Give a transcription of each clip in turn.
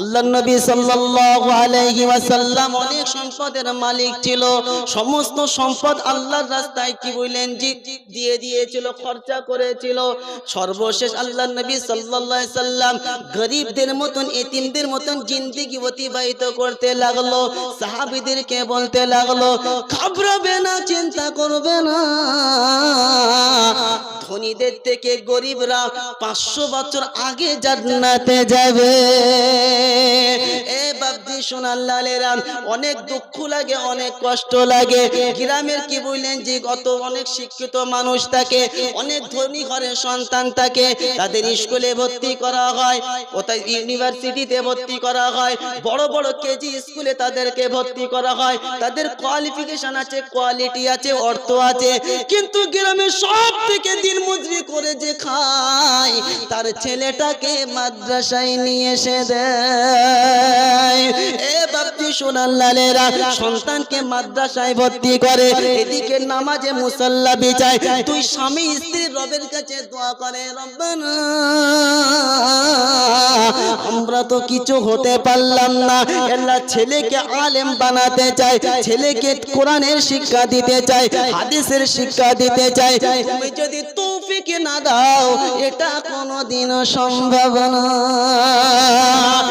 আল্লাহ নবী সাল্লাল্লাহু আলাইহি ওয়াসাল্লাম অনেক সম্পদের মালিক ছিল। সমস্ত সম্পদ আল্লাহর রাস্তায় কি বললেন? জি, দিয়ে দিয়েছিল, খরচা করেছিল। সর্বশেষ আল্লাহ নবী সাল্লাল্লাহু আলাইহি সাল্লাম গরিবদের মতন, এতিমদের মতন জিন্দেগি অতিবাহিত করতে লাগল। সাহাবীদেরকে বলতে লাগল, ঘাবড়াবে না, চিন্তা করবে না। ধনীদের থেকে গরিবরা পাঁচশো বছর আগে জান্নাতে যাবে। অনেক দুঃখ লাগে, অনেক কষ্ট লাগে। গ্রামের কি বললেন যে, গত অনেক শিক্ষিত মানুষ থাকে, অনেক ধনী ঘরের সন্তান থাকে, তাদের স্কুলে ভর্তি করা হয়, কোথায় ইউনিভার্সিটিতে ভর্তি করা হয়, বড় বড় কেজি স্কুলে তাদেরকে ভর্তি করা হয়, তাদের কোয়ালিফিকেশন আছে কোয়ালিটি আছে, অর্থ আছে, কিন্তু গ্রামে সব থেকে দিন মজুরি করে যে খায়, তার ছেলেটাকে মাদ্রাসায় নিয়ে এসে দেয়। সন্তানকে মাদ্রাসায় ভর্তি করে নামাজে তুই স্বামী স্ত্রীর রবের কাছে আমরা তো কিছু হতে পারলাম না। আল্লাহ ছেলেকে আলেম বানাতে চাই ছেলেকে কোরআনের শিক্ষা দিতে চাই হাদিসের শিক্ষা দিতে চাই তুমি যদি তৌফিক না দাও, এটা কোনোদিনও সম্ভব না।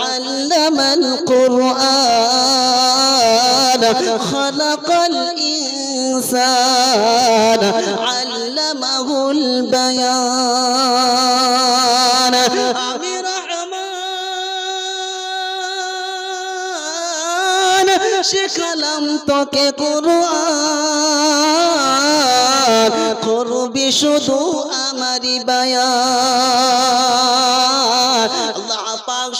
علم القرآن خلق الإنسان علمه البيان আমি রহমান শেখালাম তোকে কোরআন করবি শুধু আমারই বায়ান আল্লাহ পাক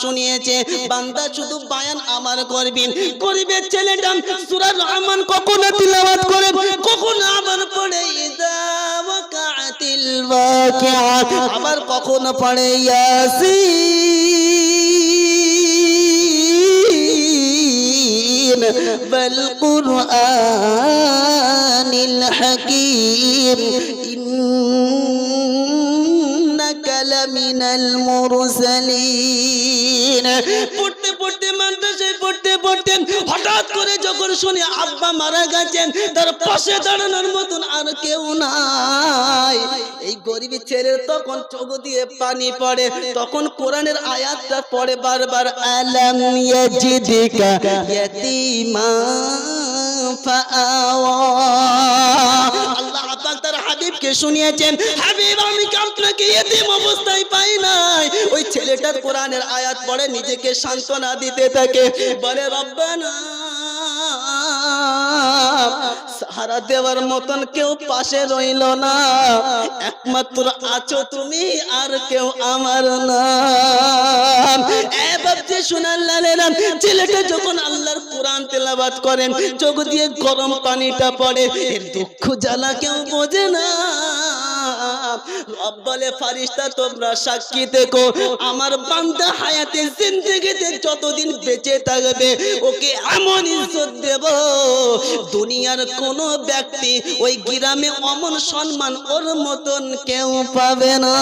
শুনিয়েছে, বান্দা শুধু বায়ান আমার করবেন গরিবের ছেলেটা সূরা রহমান কখনো তিলাওয়াত করে, কখনো আবার পড়ে, ইদা ওয়াকাতিল ওয়াকিআ আবার কখনো পড়ে, ইয়াসিন কুরআনিল হাকীম লামিনাল মুরসালিন পড়তে পড়তে, মাদ্রাসায় পড়তে পড়তে, হঠাৎ করে যখন শুনি আব্বা মারা গেছেন, তার পাশে দাঁড়ানোর মতন আর কেউ নাই। এই গরিব ছেলের তখন চোখ দিয়ে পানি পড়ে, তখন কোরআনের আয়াতটা পড়ে বারবার, আলাম ইয়াজিদিকা ইয়াতীমা? আল্লাহ পাক তার হাবিবকে শুনিয়েছেন, হাবিব, আমি আপনাকে ইয়েতিম অবস্থায় পাই নাই। ওই ছেলেটার কোরআনের আয়াত পড়ে নিজেকে সান্ত্বনা দিতে থাকে। বলে, রব্বানা সাহারা দেওয়ার মতন কেউ পাশে রইল না। একমাত্র আছো তুমি আর কেউ আমার না। ছেলেটা যখন আল্লাহর কোরআন তেলাবাত করেন চোখ দিয়ে গরম পানিটা পড়ে দুঃখ জ্বালা কেউ বোঝে না। বলে ফারিস্তা, তোমরা আমার হায়াতে যতদিন ওকে এমন দুনিয়ার কোন ব্যক্তি ওই গ্রামে অমন সম্মান ওর মতন কেউ পাবে না।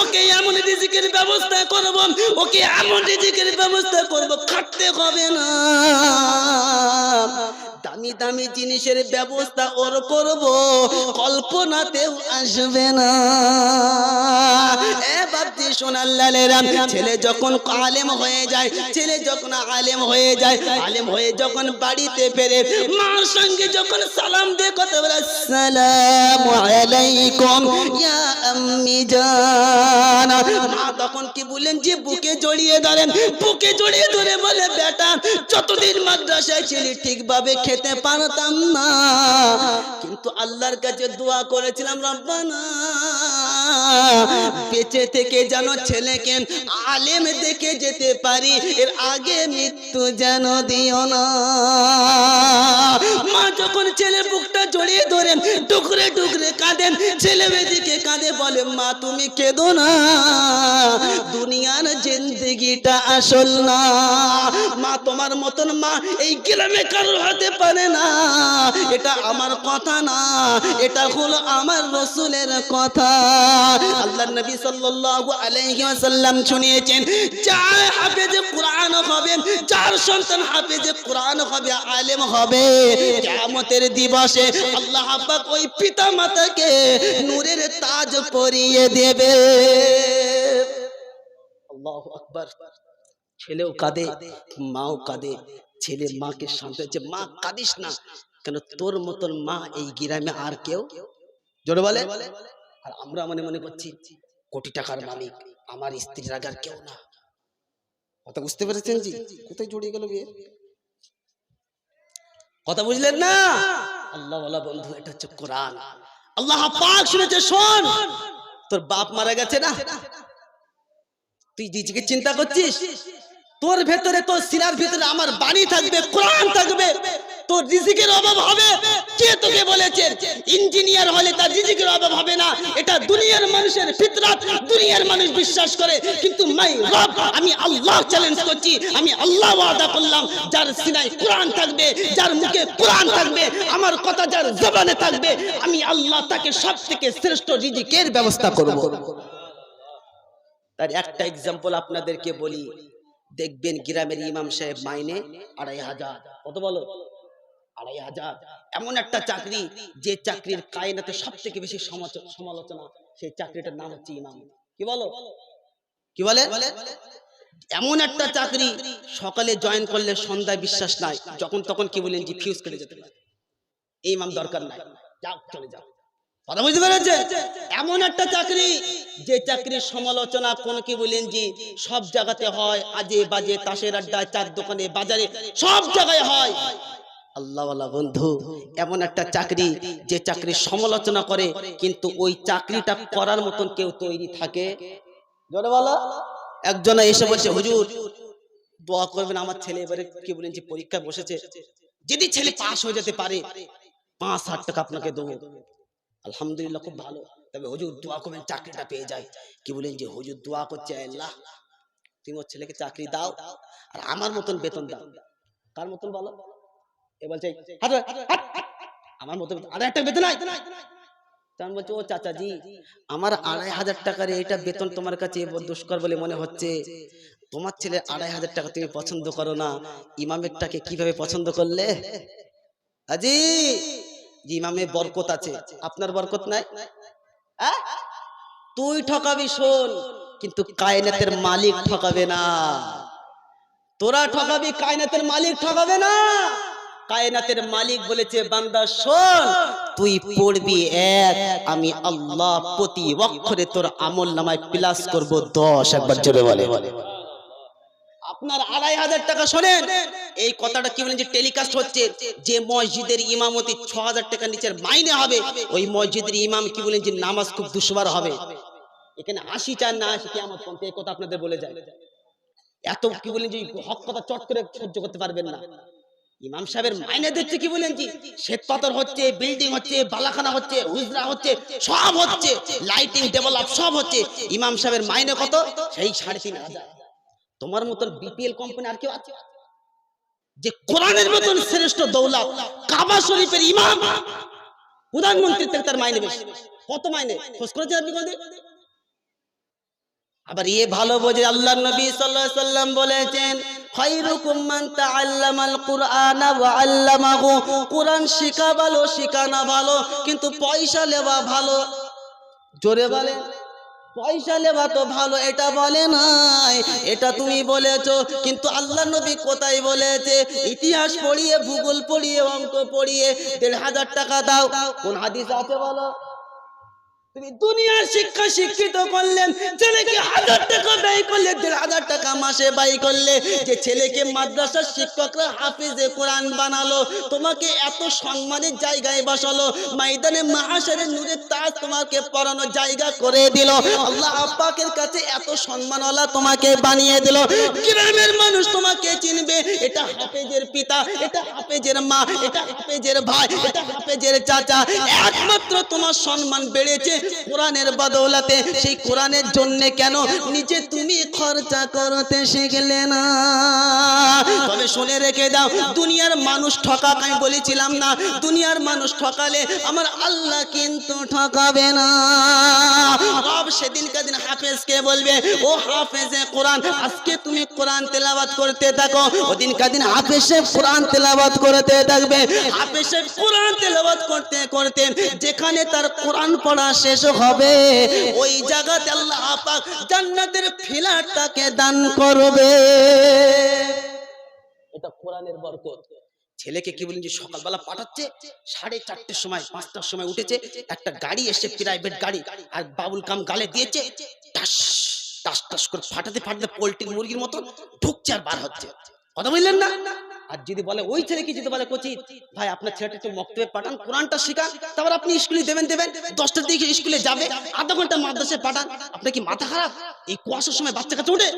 ওকে এমন রিজিকের ব্যবস্থা করব, ওকে এমন রিজিকের ব্যবস্থা করব, খাটতে হবে না। দামি দামি জিনিসের ব্যবস্থা ওর করব, কল্পনাতেও আসবে না। ছেলে যখন আলেম হয়ে যায়, ছেলে যখন আলেম হয়ে যায়, আলেম হয়ে যখন বাড়িতে ফেরে, মার সঙ্গে যখন সালাম দিয়ে কথা বলে আসসালামু আলাইকুম, ইয়া আম্মি জান। মা তখন কি যে, বুকে জড়িয়ে ধরেন, বুকে জড়িয়ে ধরে বলে, বেটা, যতদিন মাদ্রাসায় ছিলি, ঠিকভাবে খেতে পারতাম না। কিন্তু আল্লাহর কাছে দোয়া করেছিলাম, রব্বানা, বেঁচে থেকে যেন ছেলেকে আলেম দেখে যেতে পারি, এর আগে মৃত্যু যেন দিও না। মা যখন ছেলের বুকটা জড়িয়ে ধরেন, টুকরে টুকরে কাঁদেন, ছেলে বেদিকে কাঁদে, বলে, মা, তুমি কেঁদো না। দুনিয়ার জিন্দগিটা আসল না। মা, তোমার মতন মা এই গ্রামে কারোর হতে পারে না। এটা আমার কথা না, এটা হলো আমার রসুলের কথা। আল্লাহ নবী সাল্লাল্লাহু আলাইহি শুনিয়েছেন, যার হাফেজ কোরআন হবে, যার সন্তান হাফেজ কোরআন হবে, আলেম হবে। কিয়ামতের দিবসে আল্লাহ পাক ওই পিতা মাতাকে নূরের তাজ পরিয়ে দেবে। আল্লাহু আকবার। ছেলেও কাঁদে, মাও কাঁদে। ছেলে মাকে হচ্ছে মা, কাঁদিস না। কেন তোর মতন মা এই গ্রামে আর কেউ? জোরে বলে। আর আমরা মনে মনে করছি, কোটি টাকার মালিক, আমার স্ত্রীর আগে আর কেউ না। কথা বুঝতে পেরেছেন জি? কোথায় জড়িয়ে গেল বিয়ে? কথা বুঝলেন না? আল্লাহ ওয়ালা বন্ধু, এটা হচ্ছে কোরআন। আল্লাহ পাক শুনেছে, শোন। তোর বাপ মারা গেছে না? তুই নিজেকে চিন্তা করছিস? তোর ভেতরে, তোর সিনার ভেতরে আমার বাণী থাকবে, কোরআন থাকবে, তোর রিজিকের অভাব হবে। কে তোকে বলেছে? ইঞ্জিনিয়ার হলে তার রিজিকের অভাব হবে না। এটা দুনিয়ার মানুষের ফিতরাত, দুনিয়ার মানুষ বিশ্বাস করে। কিন্তু মাই রব, আমি আল্লাহ চ্যালেঞ্জ করছি, আমি আল্লাহ ওয়াদা করলাম, যার সিনায় কোরআন থাকবে, যার মুখে কোরআন থাকবে, আমার কথা যার জবানে থাকবে, আমি আল্লাহ তাকে সব থেকে শ্রেষ্ঠ রিজিকের ব্যবস্থা করব। তার একটা এক্সাম্পল আপনাদেরকে বলি। দেখবেন গ্রামের ইমাম সাহেব মাইনে আড়াই হাজার। কত বলো? আড়াই হাজার। এমন একটা চাকরি, যে চাকরির কায়নাতে সব থেকে বেশি সমালোচনা, সেই চাকরিটার নাম হচ্ছে ইমাম। কি বলো? কি বলে? এমন একটা চাকরি, সকালে জয়েন করলে সন্ধ্যায় বিশ্বাস নাই, যখন তখন কি বলেন যে ফিউজ কেটে যেতে পারে। এই ইমাম দরকার নাই। যাও, চলে যাও। কথা বুঝতে পেরেছে এমন একটা চাকরি, যে চাকরির সমালোচনা কোন কি বলেন জি সব জায়গাতে হয়, আজে বাজে তাসের আড্ডায়, চার দোকানে, বাজারে, সব জায়গায় হয়। আল্লাহওয়ালা বন্ধু, এমন একটা চাকরি, যে চাকরির সমালোচনা করে, কিন্তু ওই চাকরিটা করার মতন কেউ তৈরি থাকে? একজনে এসে বলছে, হুজুর, দোয়া করবেন, আমার ছেলে এবারে কি বলেন যে পরীক্ষা বসেছে। যদি ছেলে পাশ হয়ে যেতে পারে, পাঁচ হাজার টাকা আপনাকে দেবো। আলহামদুলিল্লাহ খুব ভালো। তবে হুজুর দোয়া করবেন, চাকরিটা পেয়ে যায়। কি বলেন যে, হুজুর দোয়া করছে আল্লাহ, তুমি ওর ছেলেকে চাকরি দাও আর আমার মতন বেতন দাও। কার মতন বলো? এ বলছে। আমার মতন আড়াই একটা বেতন তখন বলছে, ও চাচাজি, আমার আড়াই হাজার টাকার এটা বেতন তোমার কাছে দুষ্কর বলে মনে হচ্ছে। তোমার ছেলে আড়াই হাজার টাকা তুমি পছন্দ করো না। ইমামেরটাকে কীভাবে পছন্দ করলে? আজি জি ইমামে বরকত আছে আপনার বরকত নাই? তুই ঠকাবি শোন কিন্তু কায়নাতের মালিক ঠকাবে না। তোরা ঠকাবি কায়নাতের মালিক ঠকাবে না। কায়নাতের মালিক বলেছে বান্দা শোন তুই পড়বি এক আমি আল্লাহ প্রতি অক্ষরে তোর আমল নামায় প্লাস করব দশ একবার জোরে বলে। আপনার আড়াই হাজার টাকা শোনেন। এই কথাটা কি বলেন যে টেলিকাস্ট হচ্ছে, যে মসজিদের ইমামতি ছ হাজার টাকা নিচের মাইনে হবে, ওই মসজিদের ইমাম কি বলেন যে নামাজ খুব দুশবার হবে। এখানে আশি চার না আশি কেমন পর্যন্ত এই কথা আপনাদের বলে যায়। এত কি বলেন যে হক কথা চট করে সহ্য করতে পারবেন না। ইমাম সাহেবের মাইনে দিচ্ছে কি বলেন জি শ্বেত পাথর হচ্ছে বিল্ডিং হচ্ছে, বালাখানা হচ্ছে, হুজরা হচ্ছে, সব হচ্ছে লাইটিং ডেভেলপ সব হচ্ছে। ইমাম সাহেবের মাইনে কত? সেই সাড়ে তিন হাজার। তোমার মতন বিপিএল কোম্পানি আর কেউ আছে? যে কোরআনের মতন শ্রেষ্ঠ দৌলত কাবা শরীফের ইমাম। প্রধানমন্ত্রীর থেকে তার মাইনে বেশি। কত মাইনে? খোঁজ করেছেন আপনি কোনদিন? আবার ইয়ে ভালো বোঝে আল্লাহ নবী সাল্লাল্লাহু আলাইহি সাল্লাম বলেছেন খায়রুকুম মান তাআল্লামাল কুরআন ওয়া আল্লামাহু। কুরআন শেখা ভালো শেখানো ভালো কিন্তু পয়সা নেওয়া ভালো। জোরে বলে পয়সা লেবা তো ভালো, এটা বলে নাই। এটা তুমি বলেছ, কিন্তু আল্লাহ নবী কোথায় বলেছে? ইতিহাস পড়িয়ে, ভূগোল পড়িয়ে, অঙ্ক পড়িয়ে, দেড় হাজার টাকা দাও। কোন হাদিস আছে বলো? তুমি দুনিয়ার শিক্ষা শিক্ষিত করলেন, ছেলেকে হাজার টাকা ব্যয় করলে, দেড় হাজার টাকা মাসে ব্যয় করলে, যে ছেলেকে মাদ্রাসার শিক্ষকরা হাফিজে কোরআন বানালো, তোমাকে এত সম্মানের জায়গায় বসালো, ময়দানে মাহাসারের নূরের তাজ তোমাকে পড়ানোর জায়গা করে দিল, আল্লাহ আপাকের কাছে এত সম্মানওয়ালা তোমাকে বানিয়ে দিল, গ্রামের মানুষ তোমাকে চিনবে, এটা হাফেজের পিতা, এটা হাফেজের মা, এটা হাফেজের ভাই, এটা হাফেজের চাচা, একমাত্র তোমার সম্মান বেড়েছে কোরআনের বদৌলতে সেই কোরআনের জন্য কেন নিজে তুমি খরচা করতে শিখলে না? তবে শুনে রেখে দাও, দুনিয়ার মানুষ ঠকাক, আমি বলেছিলাম না, দুনিয়ার মানুষ ঠকালে আমার আল্লাহ কিন্তু ঠকাবে না। রব সেদিন হাফেজকে বলবে, ও হাফেজে কোরআন, আজকে তুমি কোরআন তেলাওয়াত করতে থাকো। ওদিন কাদিন হাফেজে কোরআন তেলাওয়াত করতে থাকবে। হাফেজে কোরআন তেলাওয়াত করতে করতে যেখানে তার কোরআন পড়া শেষ হবে। ওই জায়গাতে আল্লাহ পাক জান্নাতের দান করবে। এটা কোরআনের বরকত। ছেলেকে কি বলেন যে সকালবেলা পাঠাচ্ছে? সাড়ে চারটের সময়, পাঁচটার সময় উঠেছে। একটা গাড়ি এসে প্রাইভেট গাড়ি আর বাবুল কাম গালে দিয়েছে। টাস টাস টাস করে ফাটাতে ফাটাতে পোল্ট্রির মুরগির মতো ঢুকছে আর বার হচ্ছে। কথা বললেন না? আর যদি বলে, ওই ছেলে কি যদি বলে, কোচি, ভাই, আপনার ছেলেটা একটু মক্তবে পাঠান, কোরআনটা শেখান, তারপর আপনি স্কুলে দেবেন দেবেন, দশটার দিকে স্কুলে যাবে, আধা ঘণ্টা মাদ্রাসায় পাঠান আপনার কি মাথা খারাপ? এই কুয়াশার সময় বাচ্চা কাছে উঠে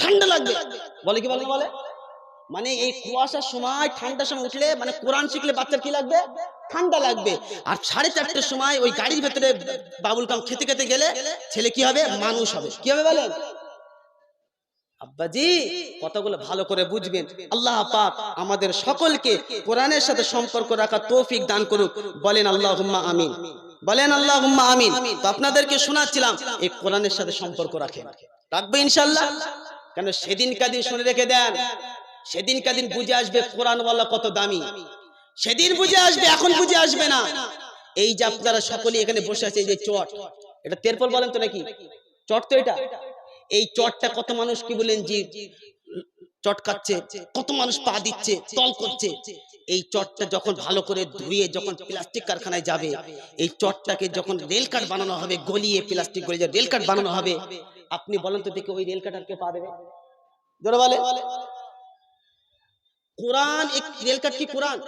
ঠান্ডা লাগবে। বলে কি, বলে বলে? মানে এই কুয়াশার সময়, ঠান্ডার সময় উঠলে মানে কোরআন শিখলে বাচ্চার কি লাগবে? ঠান্ডা লাগবে। আর সাড়ে চারটের সময় ওই গাড়ির ভেতরে বাবুল কাম খেতে খেতে গেলে ছেলে কি হবে? মানুষ হবে। কি হবে বলেন আব্বাজি কথাগুলো ভালো করে বুঝবেন। আল্লাহ পাক আমাদের সকলকে কোরআনের সাথে সম্পর্ক রাখা তৌফিক দান করুক। বলেন আল্লাহ হুম্মা আমিন। বলেন আল্লাহ হুম্মা আমিন। তো আপনাদেরকে শোনাচ্ছিলাম, এই কোরআনের সাথে সম্পর্ক রাখেন। রাখবে ইনশাল্লাহ কেন সেদিন কাদিন শুনে রেখে দেন। সেদিন কাদিন বুঝে আসবে কোরআন বলা কত দামি। সেদিন বুঝে আসবে, এখন বুঝে আসবে না। এই যে আপনারা সকলে এখানে বসে আছে এই যে চট, এটা তেরপল বলেন তো নাকি? চট তো এটা? এই চটটা কত মানুষ কি বলেন জি চটকাচ্ছে, কত মানুষ পা দিচ্ছে, তল করছে। এই চটটা যখন ভালো করে ধুয়ে যখন প্লাস্টিক কারখানায় যাবে, এই চটটাকে যখন রেল কাঠ বানানো হবে, গলিয়ে প্লাস্টিক গলিয়ে রেল কাঠ বানানো হবে, আপনি বলেন তো দেখে ওই রেল কাঠ আর কে পা দেবে? বলে। কোরআন রেল কাঠ কি কোরআন?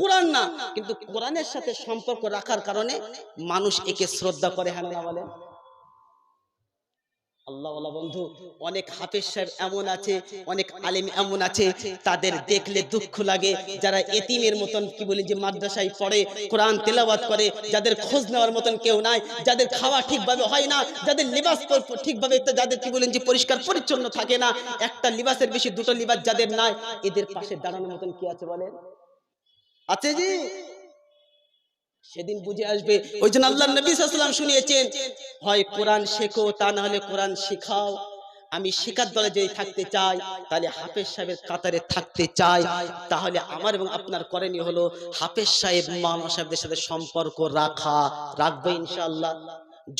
কোরআন না, কিন্তু কোরআনের সাথে সম্পর্ক রাখার কারণে মানুষ একে শ্রদ্ধা করে হ্যাঁ না বলে? আল্লাহ বন্ধু, অনেক হাফেজ সাহেব এমন আছে, অনেক আলেম এমন আছে, তাদের দেখলে দুঃখ লাগে। যারা এতিমের মতন, কি বলি যে মাদ্রাসায় পড়ে, কোরআন তেলাওয়াত করে, যাদের খোঁজ নেওয়ার মতন কেউ নাই, যাদের খাওয়া ঠিকভাবে হয় না, যাদের লিবাস ঠিকভাবে যাদের, কি বলেন যে পরিষ্কার পরিচ্ছন্ন থাকে না, একটা লিবাসের বেশি দুটো লিবাস যাদের নাই, এদের পাশে দাঁড়ানোর মতন কি আছে বলেন? আছে জি। সেদিন বুঝে আসবে। ওই জন্য আল্লাহ নবী সাল্লাম শুনিয়েছেন, হয় কোরআন শেখো, তা না হলে কোরআন শেখাও। আমি শেখার দলে যদি থাকতে চাই, তাহলে হাফেজ সাহেবের কাতারে থাকতে চাই। তাহলে আমার এবং আপনার করণীয় হলো হাফেজ সাহেব মামা সাহেবদের সাথে সম্পর্ক রাখা, রাখবে ইনশাআল্লাহ।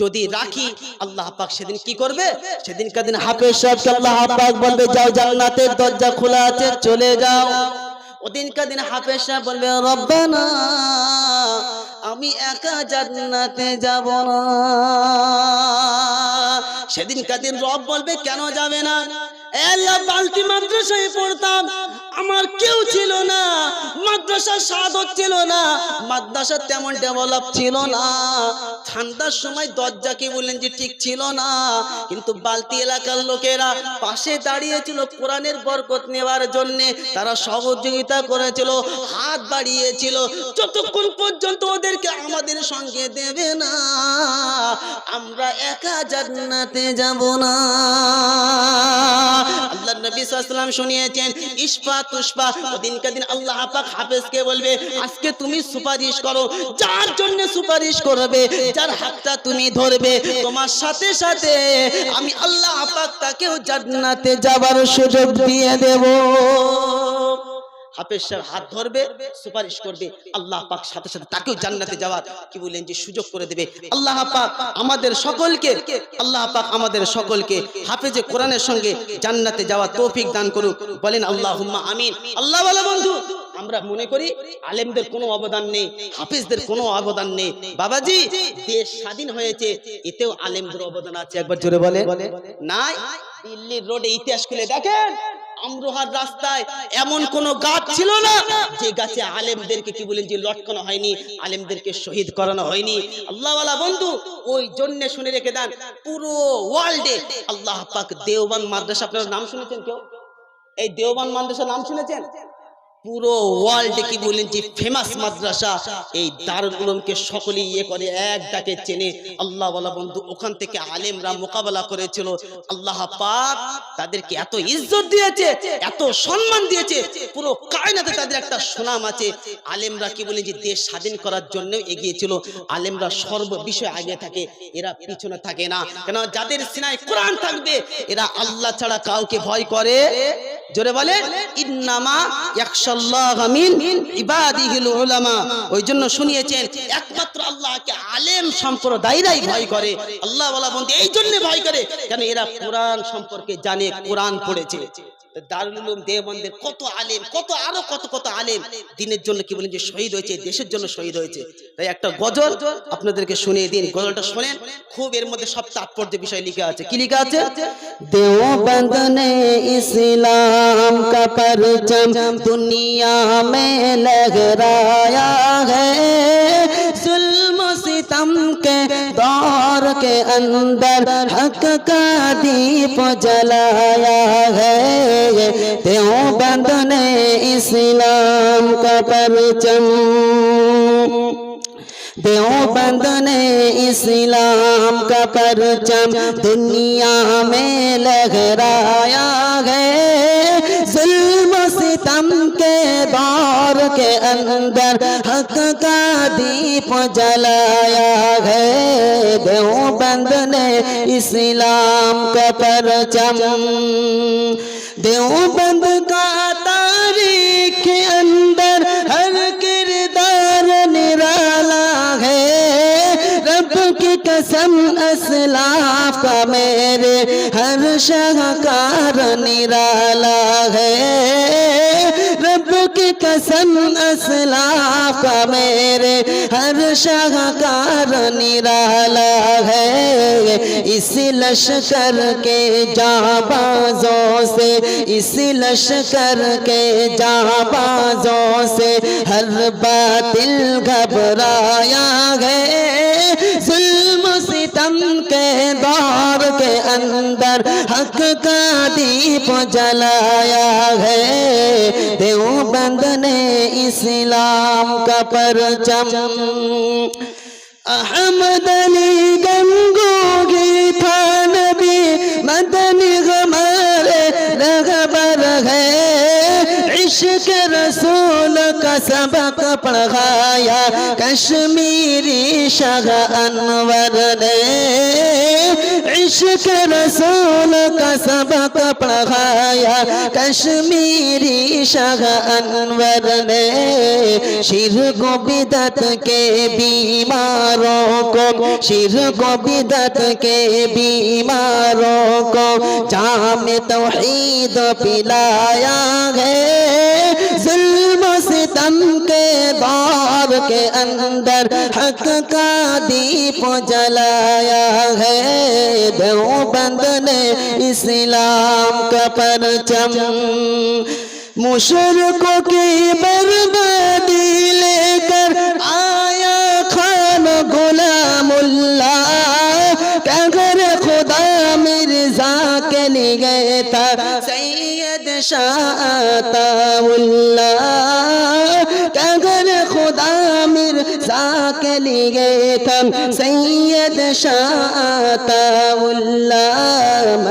যদি রাখি, আল্লাহ পাক সেদিন কি করবে? সেদিন কাদিন হাফেজ সাহেবকে আল্লাহ পাক বলবে, যাও জান্নাতের দরজা খোলা আছে, চলে যাও। ওদিন কাদিন হাফেজ সাহেব বলবে, রব্বানা আমি একা জান্নাতে যাব না। সেদিন কাদিন রব বলবে কেন যাবে না? এ আল্লাহ বালতি মাদ্রাসায় পড়তাম। আমার কেউ ছিল না, মাদ্রাসার সাধক ছিল না মাদ্রাসা তেমন ডেভেলপ ছিল না। ঠান্ডার সময় দরজা কি বললেন যে ঠিক ছিল না, কিন্তু বালতি এলাকার লোকেরা পাশে দাঁড়িয়েছিল কোরআনের বরকত নেওয়ার জন্য। তারা সহযোগিতা করেছিল, হাত বাড়িয়েছিল, যতক্ষণ পর্যন্ত ওদেরকে আমাদের সঙ্গে দেবে না, আমরা একা জান্নাতে যাব না। আল্লাহ নবী সাল্লাম শুনিয়েছেন ইসফা তুষ্পা ওদিনকে দিন আল্লাহ পাক হাফেজকে বলবে, আজকে তুমি সুপারিশ করো, যার জন্য সুপারিশ করবে, যার হাতটা তুমি ধরবে, তোমার সাথে সাথে আমি আল্লাহ পাক তাকেও জান্নাতে যাবার সুযোগ দিয়ে দেব। হাফেজ সাহেব হাত ধরবে, সুপারিশ করবে। আল্লাহ পাক সাথে সাথে তাকেও জান্নাতে যাওয়ার কি বললেন যে সুযোগ করে দেবে। আল্লাহ পাক আমাদের সকলকে, আল্লাহ পাক আমাদের সকলকে হাফেজে কোরআনের সঙ্গে জান্নাতে যাওয়া তৌফিক দান করুক। বলেন, আল্লাহুম্মা আমিন। আল্লাহ বন্ধু, আমরা মনে করি আলেমদের কোনো অবদান নেই, হাফিজদের কোনো অবদান নেই। বাবাজি, দেশ স্বাধীন হয়েছে, এতেও আলেমদের অবদান আছে। একবার জোরে বলে নাই, দিল্লির রোডে ইতিহাস খুলে দেখেন। আমরোহার রাস্তায় এমন কোন গাছ ছিল না যে গাছে আলেমদেরকে কি বলেন যে লটকানো হয়নি, আলেমদেরকে শহীদ করানো হয়নি। আল্লাহওয়ালা বন্ধু, ওই জন্য শুনে রেখে দেন, পুরো ওয়ার্ল্ডে আল্লাহ পাক দেওবান মাদ্রাসা, আপনার নাম শুনেছেন কেউ? এই দেওবান মাদ্রাসার নাম শুনেছেন? পুরো ওয়ার্ল্ডে কি বলেন যে ফেমাস মাদ্রাসা, এই দারুল উলুমকে সকলেই ইয়ে করে, এক ডাকে চেনে। আল্লাহ ওয়ালা বন্ধু, ওখান থেকে আলেমরা মোকাবেলা করেছিল। আল্লাহ পাক তাদেরকে এত ইজ্জত দিয়েছে, এত সম্মান দিয়েছে, পুরো কায়নাতে তাদের একটা সুনাম আছে। আলেমরা কি বলেন যে দেশ স্বাধীন করার জন্য এগিয়েছিল। আলেমরা সর্ব বিষয়ে আগে থাকে, এরা পিছনে থাকে না। কেন? যাদের সিনায় কোরআন থাকবে, এরা আল্লাহ ছাড়া কাউকে ভয় করে। জোরে বলে ইন্নামা ইয়াখশাল্লাহ আমিন, ইবাদিহিল উলামা। ওই জন্য শুনিয়েছেন, একমাত্র আল্লাহকে আলেম সম্প্রদায়রাই ভয় করে। আল্লাহ বলা বন্ধু এই জন্য ভয় করে। কেন এরা কোরআন সম্পর্কে জানে, কোরআন পড়েছে। দারুল কত আলেম, কত আরও কত কত আলেম দিনের জন্য কি বলেন যে শহীদ হয়েছে, দেশের জন্য শহীদ হয়েছে। তাই একটা গজল আপনাদেরকে শুনিয়ে দিন, গজলটা শোনেন, খুব এর মধ্যে সব তাৎপর্য বিষয় লিখে আছে। কি আছে? দেওবন্দনে ইসলাম কা পরচম দুনিয়া মে کے اندر حق کا دیپ جلایا ہے۔ تیوں بند نے اسلام کا پرچم۔ دیو بند نے اسلام کا پرچم دنیا میں لہرایا ہے۔ ظلم ستم کے دور کے اندر حق کا دیپ جلایا ہے۔ دیوبند نے اسلام کا پرچم۔ دیو بند کا اختلاف کا میرے ہر شہکار نرالا ہے۔ رب کی قسم اسلاف کا میرے ہر شہکار نرالا ہے۔ اس لشکر کے جہاں بازوں سے، اس لشکر کے جابازوں بازوں سے ہر باطل گھبرایا ہے۔ ظلم وطن کے دور کے اندر حق کا دیپ جلایا ہے۔ دیوبند نے اسلام کا پرچم احمد علی گنگوگی تھا نبی، مدنی غمار رغبر ہے۔ इश्क रसूल का सबक पढ़ाया कश्मीरी शाह अनवर ने इश्क रसूल का सबक पढ़ाया कश्मीरी शाह अनवर ने शिर को बिदत के बीमारों को शिर को बिदत के बीमारों को जाम तौहीद पिलाया है اس دم کے باب کے اندر حق کا دیپ جلایا ہے۔ دیوبند نے اسلام کا پرچم مشرقوں کی بربادی لے کر آیا خان غلام اللہ۔ پیغر خدا مرزا کے لیے تھا शाहताउल्ला क्या कर खुदा मिर्जा के लिए था सैयद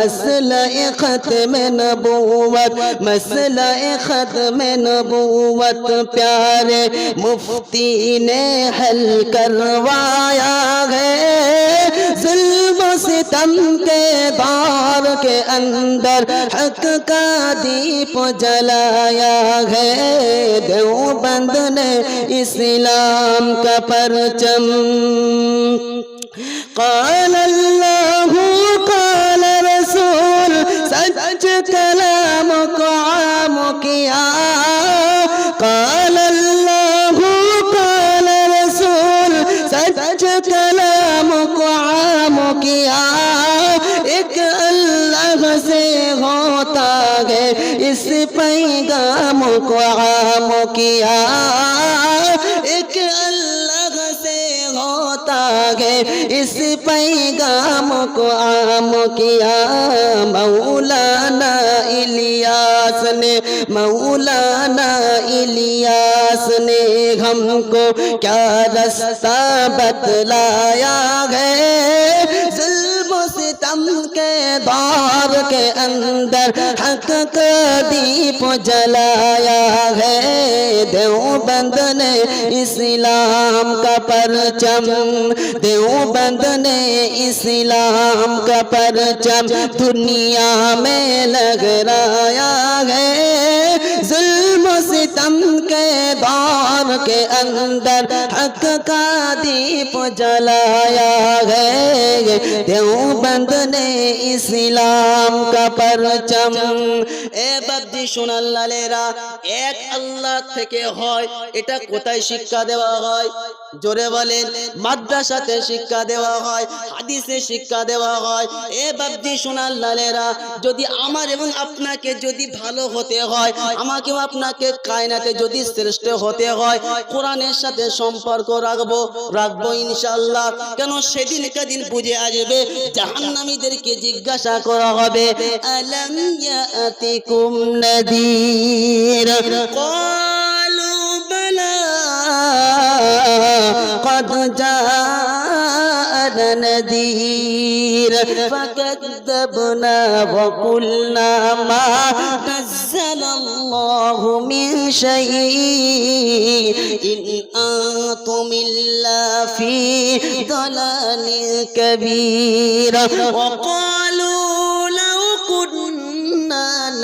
مسئلہ ختم نبوت مسئلہ ختم نبوت، پیارے مفتی نے حل کروایا ہے۔ ظلم و ستم کے دار کے اندر حق کا دیپ جلایا ہے۔ دیوبند نے اسلام کا پرچم۔ قال اللہ کا سچ کلام کو عام کیا قال اللہ قال رسول سچ کلام کو عام کیا ایک اللہ سے ہوتا ہے اس پیغام کو عام کیا ایک اللہ گے اس پیغام کو عام کیا۔ مولانا الیاس نے، مولانا الیاس نے ہم کو کیا رستہ بتلایا گئے باب کے اندر حق کا دیپ جلایا ہے۔ دیو بند نے اسلام کا پرچم دیو بند نے اسلام کا پرچم دنیا میں لگ رایا ہے۔ सितम के दौर के अंदर हक का दीप जलाया है देवबंद ने इस्लाम का परचम এ বাবজি সোনার লালেরা এক আল্লাহ থেকে হয় এটা কোথায় শিক্ষা দেওয়া হয় জোরে বলেন মাদ্রাসাতে শিক্ষা দেওয়া হয় হাদিসে শিক্ষা দেওয়া হয় এ বাবজি সোনার লালেরা যদি আমার এবং আপনাকে যদি ভালো হতে হয় আমাকেও আপনাকে কায়নাতে যদি শ্রেষ্ঠ হতে হয় কোরআনের সাথে সম্পর্ক রাখবো রাখবো ইনশাল্লাহ কেন সেদিন দিন বুঝে আসবে জাহান্নামীদেরকে জিজ্ঞাসা করা হবে আলম ইয়াতিকুম نذير قالوا بلى قد نذير فكذبنا وقلنا ما نزل الله من شيء. إن أنتم إلا في ضلال كبير. وقالوا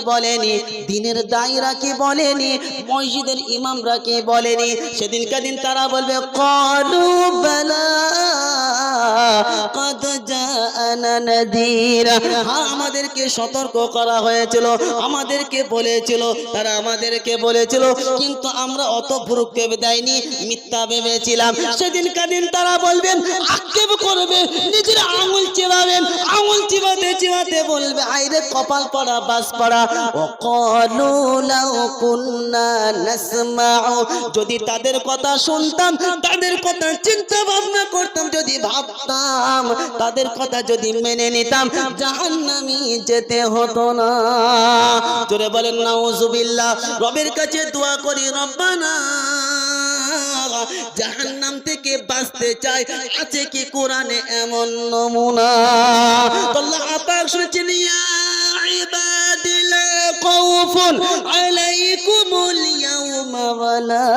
বলেনি? দিনের দায়রা কে বলেনি? মসজিদের ইমামরা কে বলেনি? সেদিন দিন তারা বলবে, কলু হ্যাঁ, আমাদেরকে সতর্ক করা হয়েছিল, আমাদেরকে বলেছিল, তারা আমাদেরকে বলেছিল, কিন্তু আমরা অত ভুরুক ভুরুককে দেয়নি, মিথ্যা ভেবেছিলাম। সেদিন কাদিন তারা বলবেন, আক্ষেপ করবে, নিজের আঙুল চিবাবেন, আঙুল চিবাতে চিবাতে বলবে, আইরে কপাল পড়া, বাস পড়া যদি তাদের কথা শুনতাম, তাদের কথা চিন্তা ভাবনা করতাম, যদি ভাবতাম, তাদের কথা যদি মেনে নিতাম, জাহান্নামি যেতে হতো না। জোরে বলেন, নাউজুবিল্লাহ, রবের কাছে দোয়া করি, রব্বানা, জাহান্নাম থেকে বাঁচতে চাই। আছে কি কোরআনে এমন নমুনা? তোল্লা আপাক শুনেছেন নিয়া عبادي لا خوف عليكم اليوم ولا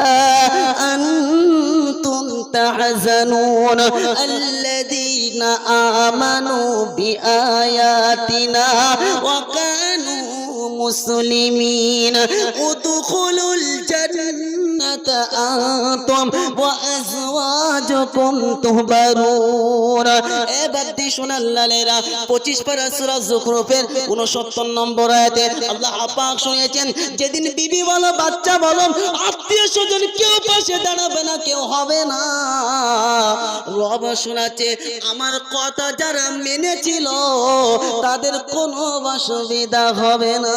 أنتم تحزنون. الذين آمنوا بآياتنا وكانوا مسلمين ادخلوا الجنة أنتم وأزواجكم تهبرون এ বাদ্দি সোনার লালেরা পঁচিশ পারা সুরা জুখরুফের উনসত্তর নম্বর আয়াতে আল্লাহ পাক শুনেছেন যেদিন বিবি বলো বাচ্চা বলো আত্মীয় স্বজন কেউ পাশে দাঁড়াবে না কেউ হবে না রব শোনাচ্ছে আমার কথা যারা মেনেছিল তাদের কোনো অসুবিধা হবে না